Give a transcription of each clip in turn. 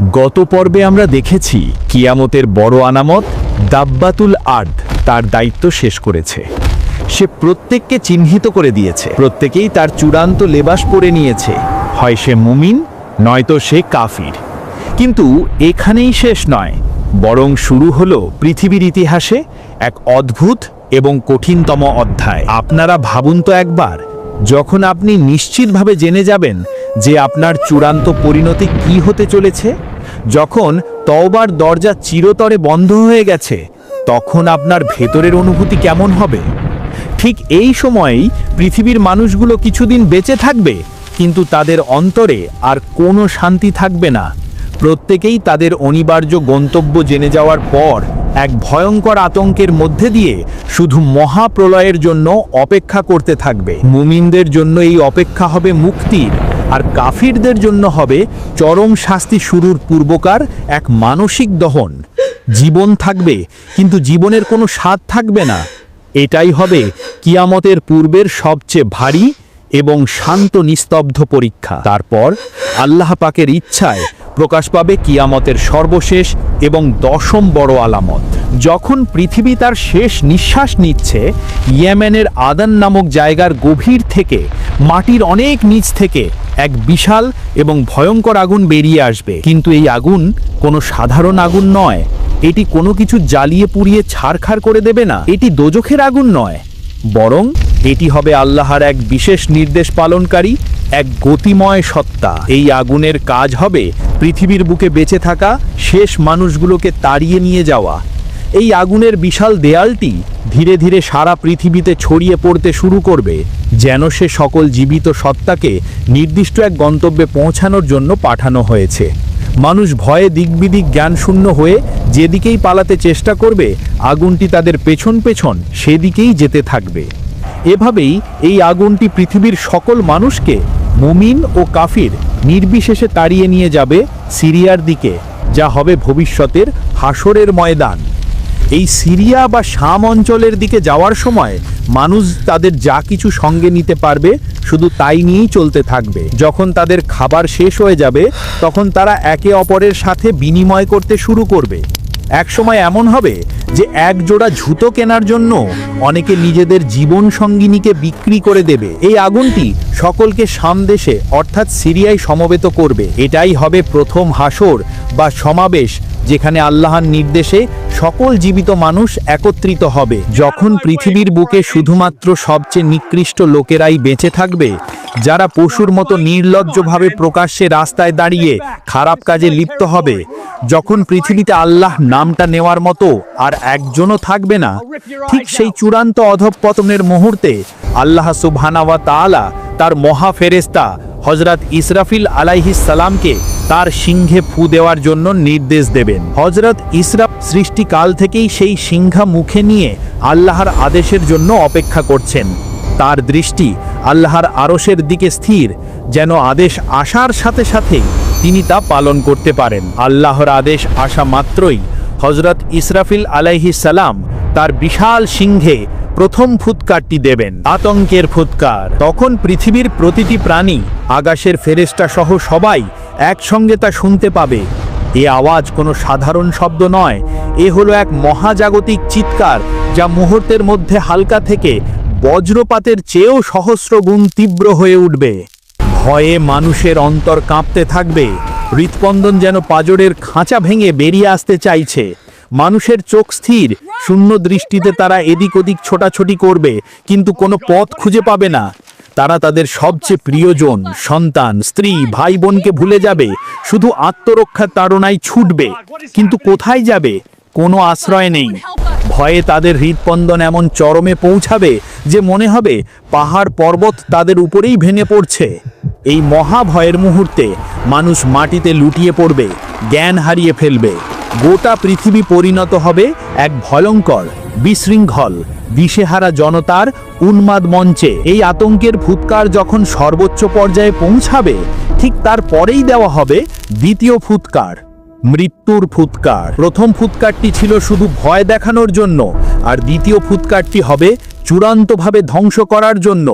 গত পর্বে আমরা দেখেছি কিয়ামতের বড় আনামত দাব্বাতুল আর্দ, তার দায়িত্ব শেষ করেছে। সে প্রত্যেককে চিহ্নিত করে দিয়েছে। প্রত্যেকেই তার চূড়ান্ত লেবাস পরে নিয়েছে। হয় সে মুমিন, নয়তো সে কাফির। কিন্তু এখানেই শেষ নয়, বরং শুরু হলো পৃথিবীর ইতিহাসে এক অদ্ভুত এবং কঠিনতম অধ্যায়। আপনারা ভাবুন তো একবার, যখন আপনি নিশ্চিতভাবে জেনে যাবেন যে আপনার চূড়ান্ত পরিণতি কি হতে চলেছে? যখন তওবার দরজা চিরতরে বন্ধ হয়ে গেছে, তখন আপনার ভেতরের অনুভূতি কেমন হবে? ঠিক এই সময়েই পৃথিবীর মানুষগুলো কিছুদিন বেঁচে থাকবে, কিন্তু তাদের অন্তরে আর কোনো শান্তি থাকবে না। প্রত্যেকেই তাদের অনিবার্য গন্তব্য জেনে যাওয়ার পর এক ভয়ঙ্কর আতঙ্কের মধ্যে দিয়ে শুধু মহাপ্রলয়ের জন্য অপেক্ষা করতে থাকবে। মুমিনদের জন্য এই অপেক্ষা হবে মুক্তির। আর কাফিরদের জন্য হবে চরম শাস্তি শুরুর পূর্বকার এক মানসিক দহন। জীবন থাকবে, কিন্তু জীবনের কোনো স্বাদ থাকবে না। এটাই হবে কিয়ামতের পূর্বের সবচেয়ে ভারী এবং শান্ত নিস্তব্ধ পরীক্ষা। তারপর আল্লাহ পাকের ইচ্ছায় প্রকাশ পাবে কিয়ামতের সর্বশেষ এবং দশম বড় আলামত। যখন পৃথিবী তার শেষ নিঃশ্বাস নিচ্ছে, ইয়েমেনের আদান নামক জায়গার গভীর থেকে, মাটির অনেক নিচ থেকে এক বিশাল এবং ভয়ঙ্কর আগুন বেরিয়ে আসবে। কিন্তু এই আগুন কোনো সাধারণ আগুন নয়। এটি কোনো কিছু জ্বালিয়ে পুড়িয়ে ছাড়খাড় করে দেবে না। এটি দোজখের আগুন নয়, বরং এটি হবে আল্লাহর এক বিশেষ নির্দেশ পালনকারী, এক গতিময় সত্তা। এই আগুনের কাজ হবে পৃথিবীর বুকে বেঁচে থাকা শেষ মানুষগুলোকে তাড়িয়ে নিয়ে যাওয়া। এই আগুনের বিশাল দেয়ালটি ধীরে ধীরে সারা পৃথিবীতে ছড়িয়ে পড়তে শুরু করবে, যেন সে সকল জীবিত সত্তাকে নির্দিষ্ট এক গন্তব্যে পৌঁছানোর জন্য পাঠানো হয়েছে। মানুষ ভয়ে দিকবিদিক জ্ঞানশূন্য হয়ে যেদিকেই পালাতে চেষ্টা করবে, আগুনটি তাদের পেছন পেছন সেদিকেই যেতে থাকবে। এভাবেই এই আগুনটি পৃথিবীর সকল মানুষকে, মুমিন ও কাফির, নির্বিশেষে তাড়িয়ে নিয়ে যাবে সিরিয়ার দিকে, যা হবে ভবিষ্যতের হাসরের ময়দান। এই সিরিয়া বা শাম অঞ্চলের দিকে যাওয়ার সময় মানুষ তাদের যা কিছু সঙ্গে নিতে পারবে, শুধু তাই নিয়েই চলতে থাকবে। যখন তাদের খাবার শেষ হয়ে যাবে, তখন তারা একে অপরের সাথে বিনিময় করতে শুরু করবে। এক সময় এমন হবে যে এক জোড়া জুতো কেনার জন্য অনেকে নিজেদের জীবন সঙ্গিনীকে বিক্রি করে দেবে। এই আগুনটি সকলকে সামদেশে, অর্থাৎ সিরিয়ায় সমবেত করবে। এটাই হবে প্রথম হাসর বা সমাবেশ, যেখানে আল্লাহর নির্দেশে সকল জীবিত মানুষ একত্রিত হবে। যখন পৃথিবীর বুকে শুধুমাত্র সবচেয়ে নিকৃষ্ট লোকেরাই বেঁচে থাকবে যারা পশুর মতো নির্লজ্জভাবে প্রকাশ্যে রাস্তায় দাঁড়িয়ে খারাপ কাজে লিপ্ত হবে, যখন পৃথিবীতে আল্লাহ নামটা নেওয়ার মতো আর একজনও থাকবে না, ঠিক সেই চূড়ান্ত অধঃপতনের মুহূর্তে আল্লাহ সুবহানাওয়া তাআলা তার মহা ফেরেস্তা হজরত ইসরাফিল আলাইহিস সালামকে তার সিংহে ফু দেওয়ার জন্য নির্দেশ দেবেন। হজরত ইসরাফ সৃষ্টিকাল থেকেই সেই সিংহা মুখে নিয়ে আল্লাহর আদেশের জন্য অপেক্ষা করছেন। তার দৃষ্টি আল্লাহর আরশের দিকে স্থির, যেন আদেশ আসার সাথে সাথেই তিনি তা পালন করতে পারেন। আল্লাহর আদেশ আসা মাত্রই হজরত ইসরাফিল আলাইহি সালাম তার বিশাল সিংহে প্রথম ফুৎকারটি দেবেন। আতঙ্কের ফুৎকার। তখন পৃথিবীর প্রতিটি প্রাণী, আকাশের ফেরেস্টা সহ সবাই একসঙ্গে তা শুনতে পাবে। এ আওয়াজ কোনো সাধারণ শব্দ নয়, এ হলো এক মহাজাগতিক চিৎকার যা মুহূর্তের মধ্যে হালকা থেকে বজ্রপাতের চেয়েও সহস্র গুণ তীব্র হয়ে উঠবে। ভয়ে মানুষের অন্তর কাঁপতে থাকবে। হৃৎপন্দন যেন পাজরের খাঁচা ভেঙে বেরিয়ে আসতে চাইছে। মানুষের চোখ স্থির। শূন্য দৃষ্টিতে তারা এদিক ওদিক ছোটাছুটি করবে, কিন্তু কোনো পথ খুঁজে পাবে না। তারা তাদের সবচেয়ে প্রিয়জন, সন্তান, স্ত্রী ভাই বোনকে ভুলে যাবে। শুধু আত্মরক্ষার তাড়নায় ছুটবে। কিন্তু কোথায় যাবে? কোনো আশ্রয় নেই। ভয়ে তাদের হৃদপন্দন এমন চরমে পৌঁছাবে যে মনে হবে পাহাড় পর্বত তাদের উপরেই ভেঙে পড়ছে। এই মহা ভয়ের মুহূর্তে মানুষ মাটিতে লুটিয়ে পড়বে, জ্ঞান হারিয়ে ফেলবে। গোটা পৃথিবী পরিণত হবে এক ভয়ঙ্কর, বিশৃঙ্খল, দিশেহারা জনতার উন্মাদ মঞ্চে। এই আতঙ্কের ফুৎকার যখন সর্বোচ্চ পর্যায়ে পৌঁছাবে, ঠিক তার পরেই দেওয়া হবে দ্বিতীয় ফুৎকার মৃত্যুর ফুৎকার। প্রথম ফুৎকারটি ছিল শুধু ভয় দেখানোর জন্য, আর দ্বিতীয় ফুৎকারটি হবে চূড়ান্তভাবে ধ্বংস করার জন্য।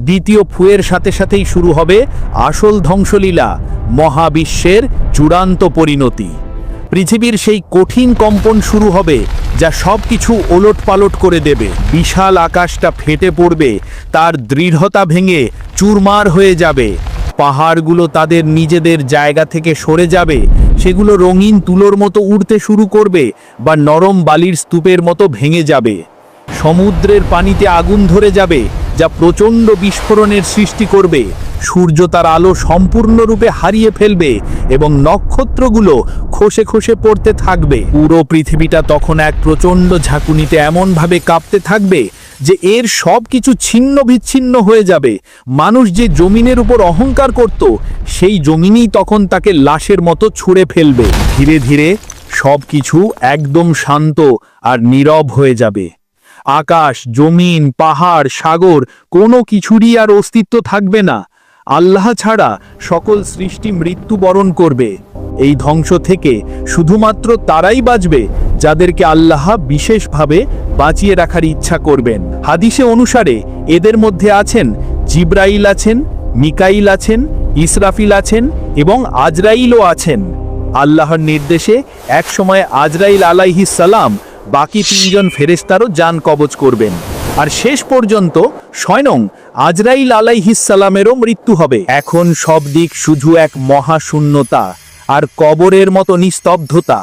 দ্বিতীয় ফুয়ের সাথে সাথেই শুরু হবে আসল ধ্বংসলীলা, মহাবিশ্বের চূড়ান্ত পরিণতি। পৃথিবীর সেই কঠিন কম্পন শুরু হবে, যা সব কিছু ওলট পালট করে দেবে। বিশাল আকাশটা ফেটে পড়বে, তার দৃঢ়তা ভেঙে চুরমার হয়ে যাবে। পাহাড়গুলো তাদের নিজেদের জায়গা থেকে সরে যাবে, সেগুলো রঙিন তুলোর মতো উড়তে শুরু করবে বা নরম বালির স্তূপের মতো ভেঙে যাবে। সমুদ্রের পানিতে আগুন ধরে যাবে, যা প্রচণ্ড বিস্ফোরণের সৃষ্টি করবে। সূর্য তার আলো সম্পূর্ণরূপে হারিয়ে ফেলবে এবং নক্ষত্রগুলো খসে খসে পড়তে থাকবে। পুরো পৃথিবীটা তখন এক প্রচণ্ড ঝাঁকুনিতে এমনভাবে কাঁপতে থাকবে যে এর সব কিছু ছিন্ন বিচ্ছিন্ন হয়ে যাবে। মানুষ যে জমিনের উপর অহংকার করত, সেই জমিনই তখন তাকে লাশের মতো ছুঁড়ে ফেলবে। ধীরে ধীরে সব কিছু একদম শান্ত আর নীরব হয়ে যাবে। আকাশ, জমিন, পাহাড়, সাগর, কোনো কিছুরই আর অস্তিত্ব থাকবে না। আল্লাহ ছাড়া সকল সৃষ্টি মৃত্যুবরণ করবে। এই ধ্বংস থেকে শুধুমাত্র তারাই বাঁচবে যাদেরকে আল্লাহ বিশেষভাবে বাঁচিয়ে রাখার ইচ্ছা করবেন। হাদিসে অনুসারে এদের মধ্যে আছেন জিব্রাইল আছেন, মিকাইল আছেন, ইসরাফিল আছেন এবং আজরাইলও আছেন। আল্লাহর নির্দেশে একসময় আজরাইল আলাইহিস সালাম বাকি তিনজন ফেরেস্তারও যান কবজ করবেন। আর শেষ পর্যন্ত স্বয়ং আজরাইল আলাইহিসালামেরও মৃত্যু হবে। এখন সব দিক শুধু এক মহাশূন্যতা আর কবরের মতো নিস্তব্ধতা।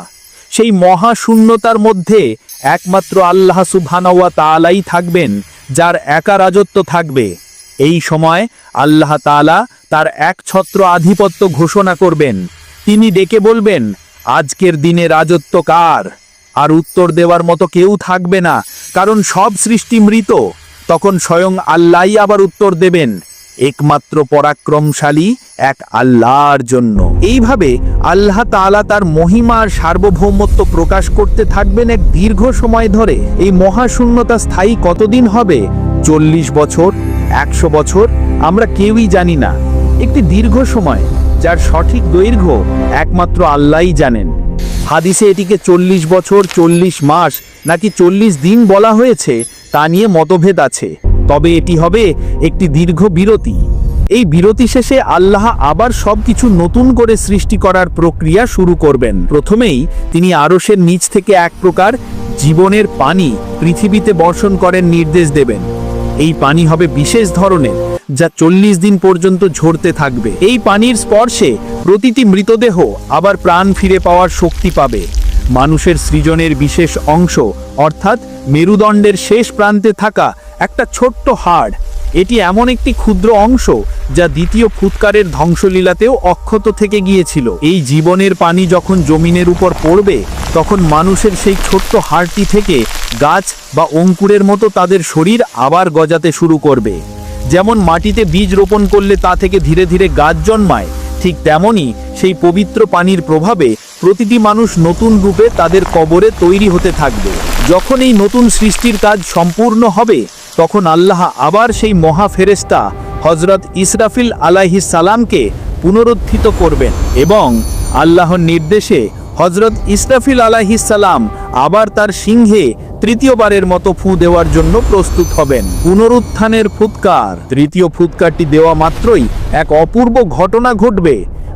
সেই মহাশূন্যতার মধ্যে একমাত্র আল্লাহ সুবহানাওয়া তাআলাই থাকবেন, যার একা রাজত্ব থাকবে। এই সময় আল্লাহ তাআলা তার একছত্র আধিপত্য ঘোষণা করবেন। তিনি ডেকে বলবেন, আজকের দিনে রাজত্ব কার? আর উত্তর দেওয়ার মতো কেউ থাকবে না, কারণ সব সৃষ্টি মৃত। তখন স্বয়ং আল্লাহই আবার উত্তর দেবেন। একমাত্র পরাক্রমশালী, এক আল্লাহর জন্য। এইভাবে আল্লাহ তাআলা তার মহিমার সার্বভৌমত্ব প্রকাশ করতে থাকবেন এক দীর্ঘ সময় ধরে। এই মহাশূন্যতা স্থায়ী কতদিন হবে? চল্লিশ বছর? একশো বছর? আমরা কেউই জানি না। একটি দীর্ঘ সময়, যার সঠিক দৈর্ঘ্য একমাত্র আল্লাহই জানেন। হাদিসে এটিকে চল্লিশ বছর, চল্লিশ মাস, নাকি চল্লিশ দিন বলা হয়েছে, তা নিয়ে মতভেদ আছে। তবে এটি হবে একটি দীর্ঘ বিরতি। এই বিরতি শেষে আল্লাহ আবার সবকিছু নতুন করে সৃষ্টি করার প্রক্রিয়া শুরু করবেন। প্রথমেই তিনি আরসের নিচ থেকে এক প্রকার জীবনের পানি পৃথিবীতে বর্ষণ করেন নির্দেশ দেবেন। এই পানি হবে বিশেষ ধরনের, যা চল্লিশ দিন পর্যন্ত ঝরতে থাকবে। এই পানির স্পর্শে প্রতিটি মৃতদেহ আবার প্রাণ ফিরে পাওয়ার শক্তি পাবে। মানুষের সৃজনের বিশেষ অংশ, অর্থাৎ মেরুদণ্ডের শেষ প্রান্তে থাকা একটা ছোট্ট হাড়। এটি এমন একটি ক্ষুদ্র অংশ যা দ্বিতীয় ফুৎকারের ধ্বংসলীলাতেও অক্ষত থেকে গিয়েছিল। এই জীবনের পানি যখন জমিনের উপর পড়বে, তখন মানুষের সেই ছোট্ট হাড়টি থেকে গাছ বা অঙ্কুরের মতো তাদের শরীর আবার গজাতে শুরু করবে। যেমন মাটিতে বীজ রোপণ করলে তা থেকে ধীরে ধীরে গাছ জন্মায়, ঠিক তেমনই সেই পবিত্র পানির প্রভাবে প্রতিটি মানুষ নতুন রূপে তাদের কবরে তৈরি হতে থাকবে। যখন এই নতুন সৃষ্টির কাজ সম্পূর্ণ হবে তখন আল্লাহ আবার সেই মহা ফেরেস্তা হজরত ইসরাফিল আলাইহিস সালামকে পুনরুত্থিত করবেন এবং আল্লাহর নির্দেশে হজরত ইসরাফিল আলাইহিস সালাম আবার তার সিংহে তৃতীয়বারের মতো ফু দেওয়ার জন্য প্রস্তুত হবেন। পুনরুত্থানের ফুৎকার। তৃতীয় ফুৎকারটি দেওয়া মাত্রই এক অপূর্ব ঘটনা ঘটবে।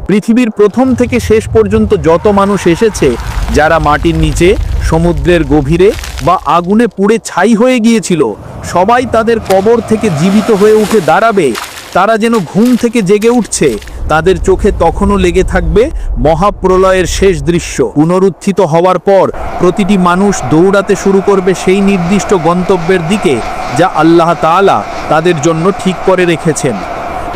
পৃথিবীর প্রথম থেকে শেষ পর্যন্ত যত মানুষ এসেছে, যারা মাটির নিচে, সমুদ্রের গভীরে বা আগুনে পুড়ে ছাই হয়ে গিয়েছিল, সবাই তাদের কবর থেকে জীবিত হয়ে উঠে দাঁড়াবে। তারা যেন ঘুম থেকে জেগে উঠছে, তাদের চোখে তখনও লেগে থাকবে মহাপ্রলয়ের শেষ দৃশ্য। পুনরুত্থিত হওয়ার পর প্রতিটি মানুষ দৌড়াতে শুরু করবে সেই নির্দিষ্ট গন্তব্যের দিকে, যা আল্লাহ তাআলা তাদের জন্য ঠিক করে রেখেছেন।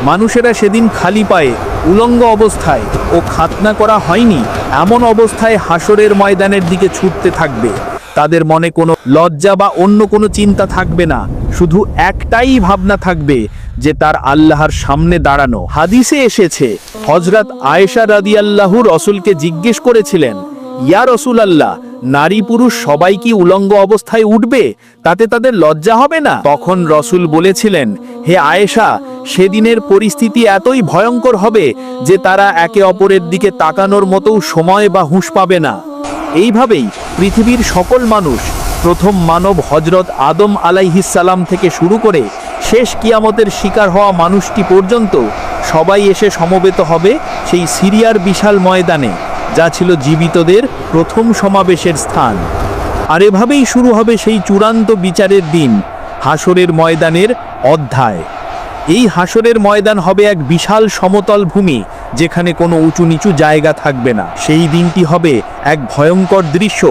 মানুষেরা সেদিন খালি পায়ে, উলঙ্গ অবস্থায়, ও খাতনা করা হয়নি, এমন অবস্থায় হাসরের ময়দানের দিকে ছুটতে থাকবে। তাদের মনে কোনো লজ্জা বা অন্য কোনো চিন্তা থাকবে না, শুধু একটাই ভাবনা থাকবে যে তার আল্লাহর সামনে দাঁড়ানো। হাদিসে এসেছে হজরত আয়েশা রাদি রাদিয়াল্লাহু রসুলকে জিজ্ঞেস করেছিলেন, ইয়া রসুল আল্লাহ নারী পুরুষ সবাই কি উলঙ্গ অবস্থায় উঠবে? তাতে তাদের লজ্জা হবে না? তখন রসুল বলেছিলেন, হে আয়েশা সেদিনের পরিস্থিতি এতই ভয়ঙ্কর হবে যে তারা একে অপরের দিকে তাকানোর মতো সময় বা হুঁশ পাবে না। এইভাবেই পৃথিবীর সকল মানুষ প্রথম মানব হজরত আদম আলাইহিসালাম থেকে শুরু করে শেষ কিয়ামতের শিকার হওয়া মানুষটি পর্যন্ত সবাই এসে সমবেত হবে সেই সিরিয়ার বিশাল ময়দানে, যা ছিল জীবিতদের প্রথম সমাবেশের স্থান। আর এভাবেই শুরু হবে সেই চূড়ান্ত বিচারের দিন হাসরের ময়দানের অধ্যায়। এই হাসরের ময়দান হবে এক বিশাল সমতল ভূমি, যেখানে কোনো উঁচু নিচু জায়গা থাকবে না। সেই দিনটি হবে এক ভয়ঙ্কর দৃশ্য।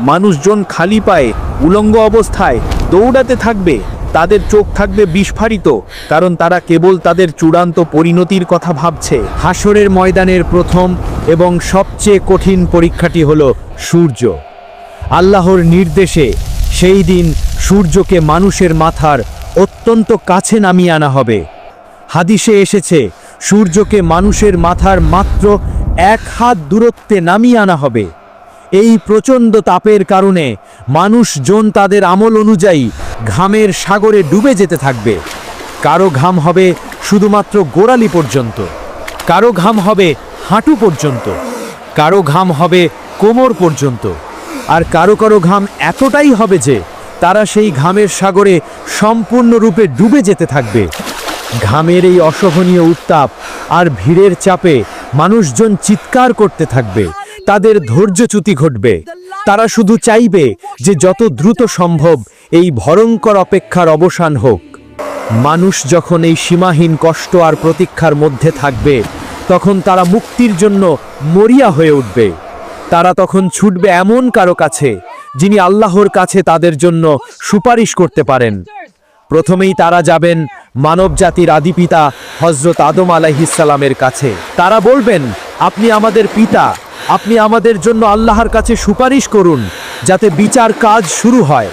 মানুষজন খালি পায়ে, উলঙ্গ অবস্থায় দৌড়াতে থাকবে। তাদের চোখ থাকবে বিস্ফারিত, কারণ তারা কেবল তাদের চূড়ান্ত পরিণতির কথা ভাবছে। হাসরের ময়দানের প্রথম এবং সবচেয়ে কঠিন পরীক্ষাটি হল সূর্য। আল্লাহর নির্দেশে সেই দিন সূর্যকে মানুষের মাথার অত্যন্ত কাছে নামিয়ে আনা হবে। হাদিসে এসেছে, সূর্যকে মানুষের মাথার মাত্র এক হাত দূরত্বে নামিয়ে আনা হবে। এই প্রচণ্ড তাপের কারণে মানুষজন তাদের আমল অনুযায়ী ঘামের সাগরে ডুবে যেতে থাকবে। কারও ঘাম হবে শুধুমাত্র গোড়ালি পর্যন্ত। কারও ঘাম হবে হাঁটু পর্যন্ত। কারও ঘাম হবে কোমর পর্যন্ত। আর কারও কারও ঘাম এতটাই হবে যে তারা সেই ঘামের সাগরে সম্পূর্ণরূপে ডুবে যেতে থাকবে। ঘামের এই অসহনীয় উত্তাপ আর ভিড়ের চাপে মানুষজন চিৎকার করতে থাকবে। তাদের ধৈর্যচ্যুতি ঘটবে। তারা শুধু চাইবে যে যত দ্রুত সম্ভব এই ভয়ঙ্কর অপেক্ষার অবসান হোক। মানুষ যখন এই সীমাহীন কষ্ট আর প্রতীক্ষার মধ্যে থাকবে, তখন তারা মুক্তির জন্য মরিয়া হয়ে উঠবে। তারা তখন ছুটবে এমন কারও কাছে যিনি আল্লাহর কাছে তাদের জন্য সুপারিশ করতে পারেন। প্রথমেই তারা যাবেন মানব মানবজাতির আদিপিতা হজরত আদম আলাইহিসালামের কাছে। তারা বলবেন, আপনি আমাদের পিতা, আপনি আমাদের জন্য আল্লাহর কাছে সুপারিশ করুন, যাতে বিচার কাজ শুরু হয়।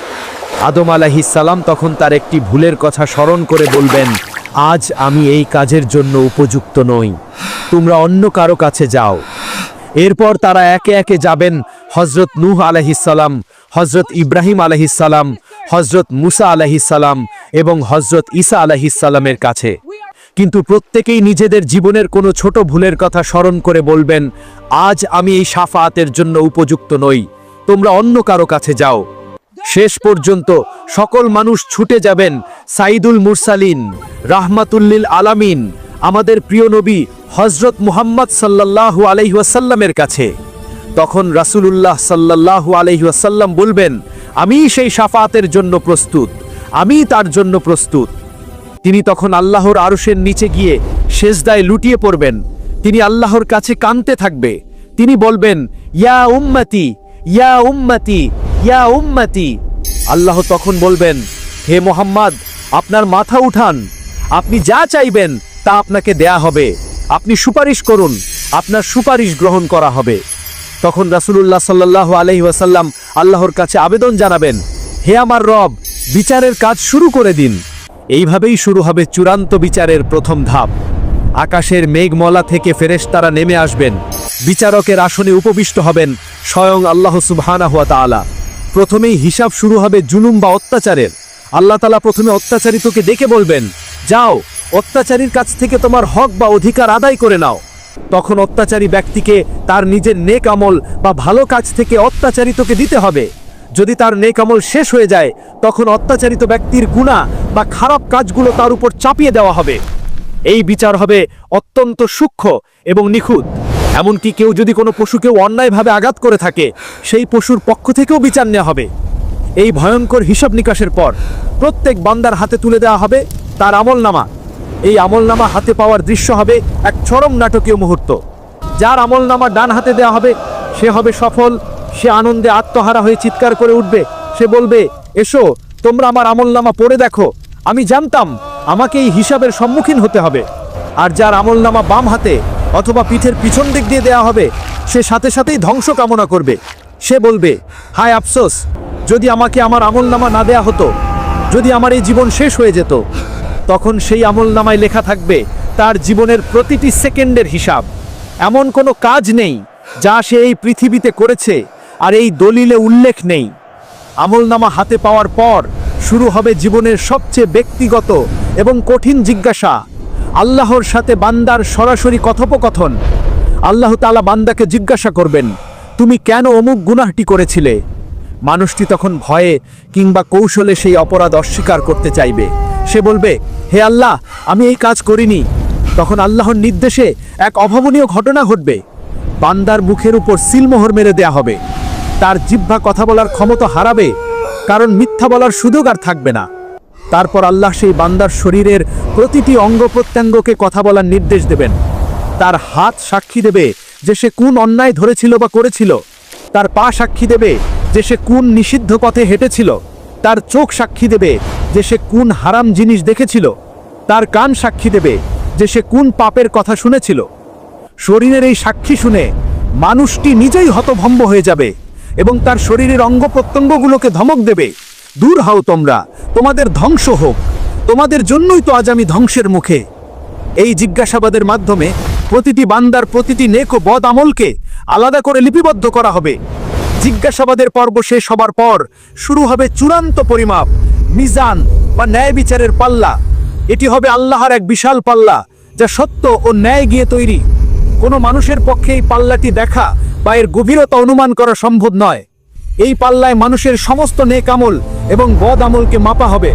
আদম আলাইহিসাল্লাম তখন তার একটি ভুলের কথা স্মরণ করে বলবেন, আজ আমি এই কাজের জন্য উপযুক্ত নই। তোমরা অন্য কারও কাছে যাও। এরপর তারা একে একে যাবেন হজরত নূহ আলহিসাল্লাম হজরত ইব্রাহিম আলহিসাল্লাম হজরত মুসা আলহিসাল্লাম এবং হজরত ঈসা আলহিসাল্লামের কাছে। কিন্তু প্রত্যেকেই নিজেদের জীবনের কোনো ছোট ভুলের কথা স্মরণ করে বলবেন, আজ আমি এই সাফাতের জন্য উপযুক্ত নই। তোমরা অন্য কারও কাছে যাও। শেষ পর্যন্ত সকল মানুষ ছুটে যাবেন সাইদুল মুরসালিন, রাহমাতুল্লিল আলামিন, আমাদের প্রিয় নবী হজরত মুহাম্মদ সাল্লাল্লাহু আলাইহাসাল্লামের কাছে। তখন রাসূলুল্লাহ সাল্লাল্লাহু আলাইহাসাল্লাম বলবেন, আমি সেই সাফাতের জন্য প্রস্তুত। আমি তার জন্য প্রস্তুত। তিনি তখন আল্লাহর আরশের নিচে গিয়ে সেজদায় লুটিয়ে পড়বেন। তিনি আল্লাহর কাছে কানতে থাকবে। তিনি বলবেন, ইয়া উম্মতি ইয়া উম্মতি ইয়া উম্মতি। আল্লাহ তখন বলবেন, হে মোহাম্মদ, আপনার মাথা উঠান। আপনি যা চাইবেন তা আপনাকে দেয়া হবে। আপনি সুপারিশ করুন। আপনার সুপারিশ গ্রহণ করা হবে। তখন রাসূলুল্লাহ সাল্লাহ আলহি ওয়াসাল্লাম আল্লাহর কাছে আবেদন জানাবেন, হে আমার রব, বিচারের কাজ শুরু করে দিন। এইভাবেই শুরু হবে চূড়ান্ত বিচারের প্রথম ধাপ। আকাশের মেঘমলা থেকে ফেরেশতারা নেমে আসবেন। বিচারকের আসনে উপবিষ্ট হবেন স্বয়ং আল্লাহ সুবহানা ওয়া তাআলা। প্রথমেই হিসাব শুরু হবে জুলুম বা অত্যাচারের। আল্লাহ তালা প্রথমে অত্যাচারিতকে ডেকে বলবেন, যাও, অত্যাচারীর কাছ থেকে তোমার হক বা অধিকার আদায় করে নাও। তখন অত্যাচারী ব্যক্তিকে তার নিজের নেক আমল বা ভালো কাজ থেকে অত্যাচারিতকে দিতে হবে। যদি তার নেক আমল শেষ হয়ে যায়, তখন অত্যাচারিত ব্যক্তির গুণা বা খারাপ কাজগুলো তার উপর চাপিয়ে দেওয়া হবে। এই বিচার হবে অত্যন্ত সূক্ষ্ম এবং নিখুঁত। এমনকি কেউ যদি কোনো পশুকেও অন্যায়ভাবে আঘাত করে থাকে, সেই পশুর পক্ষ থেকেও বিচার নেওয়া হবে। এই ভয়ঙ্কর হিসাব নিকাশের পর প্রত্যেক বান্দার হাতে তুলে দেওয়া হবে তার আমলনামা। এই আমলনামা হাতে পাওয়ার দৃশ্য হবে এক চরম নাটকীয় মুহূর্ত। যার আমলনামা ডান হাতে দেওয়া হবে, সে হবে সফল, সে আনন্দে আত্মহারা হয়ে চিৎকার করে উঠবে। সে বলবে, এসো, তোমরা আমার আমলনামা পড়ে দেখো। আমি জানতাম আমাকে এই হিসাবের সম্মুখীন হতে হবে। আর যার আমলনামা বাম হাতে অথবা পিঠের পিছন দিক দিয়ে দেওয়া হবে, সে সাথে সাথেই ধ্বংস কামনা করবে। সে বলবে, হায় আফসোস, যদি আমাকে আমার আমলনামা না দেয়া হতো, যদি আমার এই জীবন শেষ হয়ে যেত তখন সেই আমলনামায় লেখা থাকবে, তার জীবনের প্রতিটি সেকেন্ডের হিসাব। এমন কোনো কাজ নেই যা সে এই পৃথিবীতে করেছে আর এই দলিলে উল্লেখ নেই। আমলনামা হাতে পাওয়ার পর শুরু হবে জীবনের সবচেয়ে ব্যক্তিগত এবং কঠিন জিজ্ঞাসা। আল্লাহর সাথে বান্দার সরাসরি কথোপকথন। আল্লাহ তালা বান্দাকে জিজ্ঞাসা করবেন, তুমি কেন অমুক গুনাহটি করেছিলে? মানুষটি তখন ভয়ে কিংবা কৌশলে সেই অপরাধ অস্বীকার করতে চাইবে। সে বলবে, হে আল্লাহ, আমি এই কাজ করিনি। তখন আল্লাহর নির্দেশে এক অভাবনীয় ঘটনা ঘটবে। বান্দার মুখের উপর সিলমোহর মেরে দেয়া হবে। তার জিহ্বা কথা বলার ক্ষমতা হারাবে, কারণ মিথ্যা বলার সুযোগ আর থাকবে না। তারপর আল্লাহ সেই বান্দার শরীরের প্রতিটি অঙ্গ প্রত্যঙ্গকে কথা বলার নির্দেশ দেবেন। তার হাত সাক্ষী দেবে যে সে কোন অন্যায় ধরেছিল বা করেছিল। তার পা সাক্ষী দেবে যে সে কোন নিষিদ্ধ পথে হেঁটেছিল। তার চোখ সাক্ষী দেবে যে সে কোন হারাম জিনিস দেখেছিল। তার কান সাক্ষী দেবে যে সে কোন পাপের কথা শুনেছিল। শরীরের এই সাক্ষী শুনে মানুষটি নিজেই হতভম্ব হয়ে যাবে এবং তার শরীরের অঙ্গ প্রত্যঙ্গগুলোকে ধমক দেবে। দূর হও তোমরা, তোমাদের ধ্বংস হোক, তোমাদের জন্যই তো আজ আমি ধ্বংসের মুখে। এই জিজ্ঞাসাবাদের মাধ্যমে প্রতিটি বান্দার প্রতিটি নেক ও বদ আমলকে আলাদা করে লিপিবদ্ধ করা হবে। জিজ্ঞাসাবাদের পর্ব শেষ হবার পর শুরু হবে চূড়ান্ত পরিমাপ, মিজান বা ন্যায় বিচারের পাল্লা। এটি হবে আল্লাহর এক বিশাল পাল্লা, যা সত্য ও ন্যায় গিয়ে তৈরি। কোনো মানুষের পক্ষে এই পাল্লাটি দেখা বা এর গভীরতা অনুমান করা সম্ভব নয়। এই পাল্লায় মানুষের সমস্ত নেক আমল এবং বদ আমলকে মাপা হবে।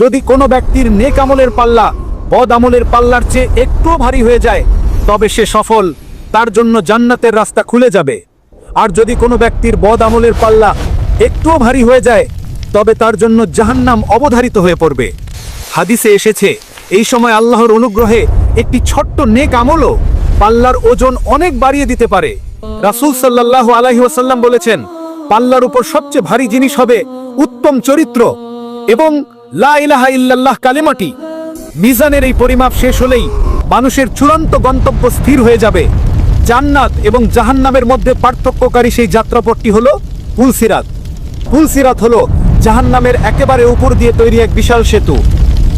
যদি কোনো ব্যক্তির নেক আমলের পাল্লা বদ আমলের পাল্লার চেয়ে একটুও ভারী হয়ে যায়, তবে সে সফল, তার জন্য জান্নাতের রাস্তা খুলে যাবে। আর যদি কোনো ব্যক্তির বদ আমলের পাল্লা একটুও ভারী হয়ে যায়, তবে তার জন্য জাহান্নাম অবধারিত হয়ে পড়বে। হাদিসে এসেছে, এই সময় আল্লাহর অনুগ্রহে একটি ছোট্ট নেক আমলও পাল্লার ওজন অনেক বাড়িয়ে দিতে পারে। রাসুল সাল্লাল্লাহু আলাইহি ওয়াসাল্লাম বলেছেন, পাল্লার উপর সবচেয়ে ভারী জিনিস হবে উত্তম চরিত্র এবং লা ইলাহা কালেমাটি। মিজানের এই পরিমাপ শেষ হলেই মানুষের চূড়ান্ত গন্তব্য স্থির হয়ে যাবে। জান্নাত এবং জাহান্নামের মধ্যে পার্থক্যকারী সেই যাত্রাপথটি হলো পুলসিরাত পুলসিরাত হলো জাহান্নামের একেবারে উপর দিয়ে তৈরি এক বিশাল সেতু।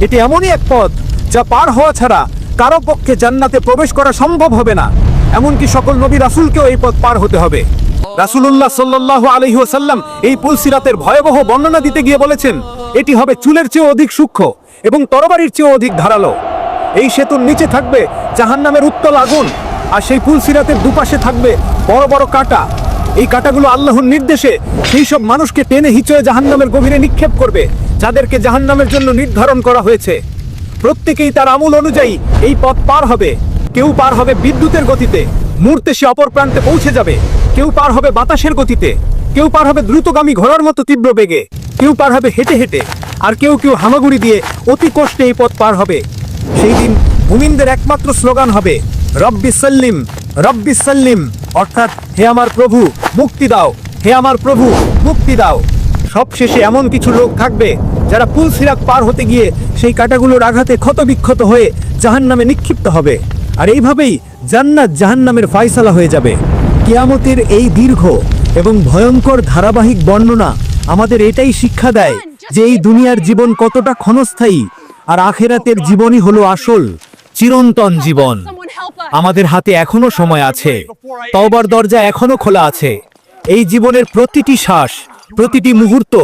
এটি এমনই এক পথ যা পার হওয়া ছাড়া কারও পক্ষে জান্নাতে প্রবেশ করা সম্ভব হবে না। এমনকি সকল নবী রাসূলকেও এই পথ পার হতে হবে। রাসূলুল্লাহ সাল্লাল্লাহু আলাইহি ওয়াসাল্লাম এই পুলসিরাতের ভয়াবহ বর্ণনা দিতে গিয়ে বলেছেন, এটি হবে চুলের চেয়ে অধিক সূক্ষ্ম এবং তরবারির চেয়ে অধিক ধারালো। এই সেতুর নিচে থাকবে জাহান্নামের উত্তল আগুন আর সেই পুলসিরাতের দুপাশে থাকবে বড় বড় কাঁটা। এই কাঁটাগুলো আল্লাহর নির্দেশে সেই সব মানুষকে টেনে হিচয়ে জাহান্নামের গভীরে নিক্ষেপ করবে, যাদেরকে জাহান্নামের জন্য নির্ধারণ করা হয়েছে। প্রত্যেকেই তার আমূল অনুযায়ী এই পথ পার হবে। কেউ পার হবে বিদ্যুতের গতিতে, মুহূর্তে সে অপর প্রান্তে পৌঁছে যাবে। কেউ পার হবে বাতাসের গতিতে, কেউ পার হবে দ্রুতগামী ঘোড়ার মতো তীব্র বেগে, কেউ পার হবে হেঁটে হেঁটে, আর কেউ কেউ হামাগুড়ি দিয়ে অতি কষ্টে এই পথ পার হবে। সেই দিন মুমিনদের একমাত্র স্লোগান হবে রব্বি সাল্লিম রব্বি সাল্লিম, অর্থাৎ হে আমার প্রভু, মুক্তি দাও। হে আমার প্রভু, মুক্তি দাও। সবশেষে এমন কিছু লোক থাকবে যারা পুল সিরাক পার হতে গিয়ে সেই কাঁটাগুলোর আঘাতে ক্ষতবিক্ষত হয়ে জাহান্নামে নিক্ষিপ্ত হবে। আর এইভাবেই জান্নাত জাহান্নামের ফায়সালা হয়ে যাবে। কেয়ামতের এই দীর্ঘ এবং ভয়ঙ্কর ধারাবাহিক বর্ণনা আমাদের এটাই শিক্ষা দেয় যে এই দুনিয়ার জীবন কতটা ক্ষণস্থায়ী আর আখেরাতের জীবনই হলো আসল, চিরন্তন জীবন। আমাদের হাতে এখনও সময় আছে। তওবার দরজা এখনও খোলা আছে। এই জীবনের প্রতিটি শ্বাস, প্রতিটি মুহূর্ত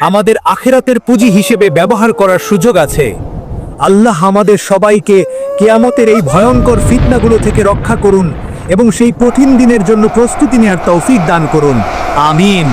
আমাদের আখেরাতের পুঁজি হিসেবে ব্যবহার করার সুযোগ আছে। আল্লাহ আমাদের সবাইকে কেয়ামতের এই ভয়ঙ্কর ফিতনাগুলো থেকে রক্ষা করুন এবং সেই কঠিন দিনের জন্য প্রস্তুতি নেওয়ার তৌফিক দান করুন। আমিন।